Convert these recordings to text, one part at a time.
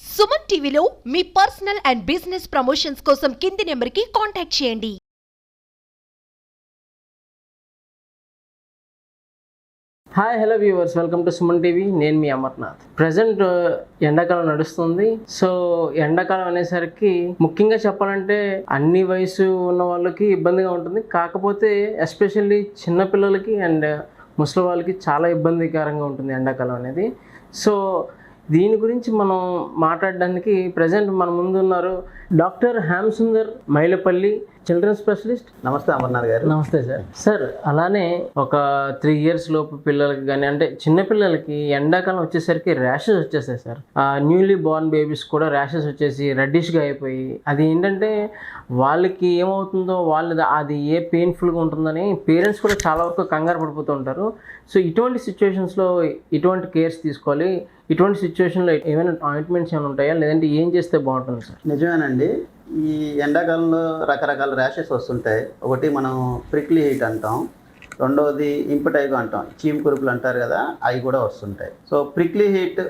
సుమన్ టీవీలో మీ personal and business promotions కోసం కింది నెంబర్కి కాంటాక్ట్ చేయండి. Hi hello viewers welcome to Suman TV నేను మీ అమర్నాథ్. ప్రజెంట్ uh, ఎండాకాలం నడుస్తుంది. సో ఎండాకాలం అనేసరికి ముఖ్యంగా చెప్పాలంటే అన్ని వయసు ఉన్న వాళ్ళకి ఇబ్బందిగా ఉంటుంది. కాకపోతే ఎస్పెషల్లీ చిన్నపిల్లలకి అండ్ ముసలి వాళ్ళకి చాలా ఇబ్బందికరంగా ఉంటుంది ఎండాకాలం అనేది. సో దీని గురించి మనం మాట్లాడడానికి ప్రజెంట్ మన ముందు ఉన్నారు డాక్టర్ హ్యామ్ సుందర్ మైలపల్లి చిల్డ్రన్ స్పెషలిస్ట్? నమస్తే అమర్నాథ్ గారు. నమస్తే సార్. సార్ అలానే ఒక త్రీ ఇయర్స్ లోపు పిల్లలకి కానీ అంటే చిన్న పిల్లలకి ఎండాకాలం వచ్చేసరికి ర్యాషెస్ వచ్చేస్తాయి సార్. న్యూలీ బోర్న్ బేబీస్ కూడా ర్యాషెస్ వచ్చేసి రెడ్డిష్గా అయిపోయి అది ఏంటంటే వాళ్ళకి ఏమవుతుందో వాళ్ళు అది ఏ పెయిన్ఫుల్గా ఉంటుందని పేరెంట్స్ కూడా చాలా వరకు కంగారు పడిపోతూ ఉంటారు. సో ఇటువంటి సిచ్యువేషన్స్లో ఇటువంటి కేర్స్ తీసుకోవాలి. ఇటువంటి సిచ్యువేషన్లో ఏమైనా ఆయింట్మెంట్స్ ఏమైనా ఉంటాయా? లేదంటే ఏం చేస్తే బాగుంటుంది సార్? నిజమేనండి. ఈ ఎండాకాలంలో రకరకాల ర్యాషెస్ వస్తుంటాయి. ఒకటి మనం ప్రిక్లీ హీట్ అంటాం. రెండవది ఇంపటైగో అంటాం. చీమ్ కురుపులు అంటారు కదా అవి కూడా వస్తుంటాయి. సో ప్రిక్లీ హీట్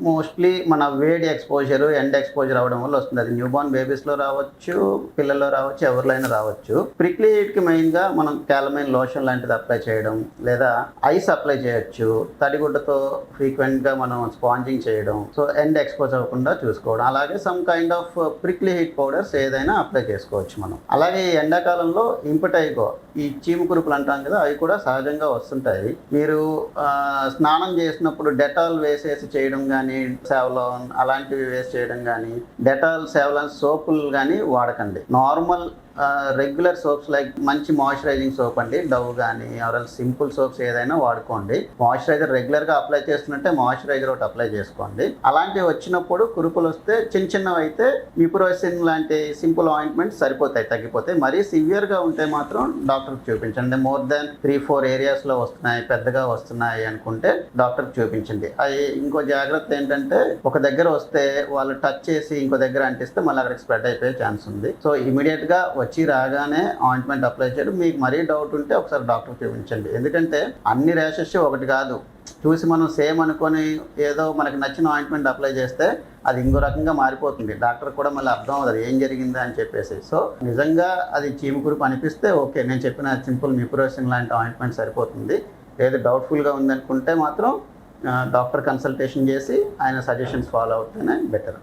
మోస్ట్లీ మన వేడి ఎక్స్పోజర్ ఎండ్ ఎక్స్పోజర్ అవ్వడం వల్ల వస్తుంది. అది న్యూబార్న్ బేబీస్లో రావచ్చు పిల్లల్లో రావచ్చు ఎవరిలో రావచ్చు. ప్రిక్లీ హీట్కి మెయిన్గా మనం క్యాలమైన్ లోషన్ లాంటిది అప్లై చేయడం లేదా ఐస్ అప్లై చేయొచ్చు. తడిగుడ్డతో ఫ్రీక్వెంట్గా మనం స్పాంజింగ్ చేయడం. సో ఎండ్ ఎక్స్పోజ్ అవ్వకుండా చూసుకోవడం. అలాగే some kind of prickly heat powders ఏదైనా అప్లై చేసుకోవచ్చు మనం. అలాగే ఈ ఎండాకాలంలో ఇంపటైగో ఈ చీము కురుపులు అంటాం కదా అవి కూడా సహజంగా వస్తుంటాయి. మీరు స్నానం చేసినప్పుడు డెటాల్ వేసేసి చేయడం కానీ సేవలోన్ అలాంటివి వేస్ట్ చేయడం కానీ డెటాల్ సేవలోన్ సోపులు కానీ వాడకండి. నార్మల్ రెగ్యులర్ సోప్స్ లైక్ మంచి మాయిశ్చరైజింగ్ సోప్ అండి. డవ్ కానీ ఆర్ సింపుల్ సోప్స్ ఏదైనా వాడుకోండి. మాయిశ్చరైజర్ రెగ్యులర్గా అప్లై చేస్తున్నట్టే మాయిశ్చరైజర్ ఒకటి అప్లై చేసుకోండి. అలాంటివి వచ్చినప్పుడు కురుపులు వస్తే చిన్న చిన్నవి అయితే ఇప్రోసిన్ లాంటి సింపుల్ ఆయింట్మెంట్స్ సరిపోతాయి తగ్గిపోతాయి. మరీ సివియర్గా ఉంటే మాత్రం డాక్టర్కి చూపించండి. మోర్ దాన్ త్రీ ఫోర్ ఏరియాస్లో వస్తున్నాయి పెద్దగా వస్తున్నాయి అనుకుంటే డాక్టర్కి చూపించండి. అవి ఇంకో జాగ్రత్త ఏంటంటే ఒక దగ్గర వస్తే వాళ్ళు టచ్ చేసి ఇంకో దగ్గర అంటిస్తే మళ్ళీ అక్కడికి స్ప్రెడ్ అయిపోయే ఛాన్స్ ఉంది. సో ఇమీడియట్గా వచ్చి రాగానే ఆయింట్మెంట్ అప్లై చేయడం. మీకు మరీ డౌట్ ఉంటే ఒకసారి డాక్టర్ చూపించండి. ఎందుకంటే అన్ని ర్యాషెస్ ఒకటి కాదు. చూసి మనం సేమ్ అనుకొని ఏదో మనకి నచ్చిన ఆయింట్మెంట్ అప్లై చేస్తే అది ఇంకో రకంగా మారిపోతుంది. డాక్టర్ కూడా మళ్ళీ అర్థం అవుతుంది ఏం జరిగిందా? అని చెప్పేసి. సో నిజంగా అది చీమకురుపు అనిపిస్తే ఓకే నేను చెప్పిన సింపుల్ మిప్రోసిన్ లాంటి ఆయింట్మెంట్ సరిపోతుంది. లేదు డౌట్ఫుల్గా ఉందనుకుంటే మాత్రం డాక్టర్ కన్సల్టేషన్ చేసి ఆయన సజెషన్స్ ఫాలో అవుతేనే బెటర్.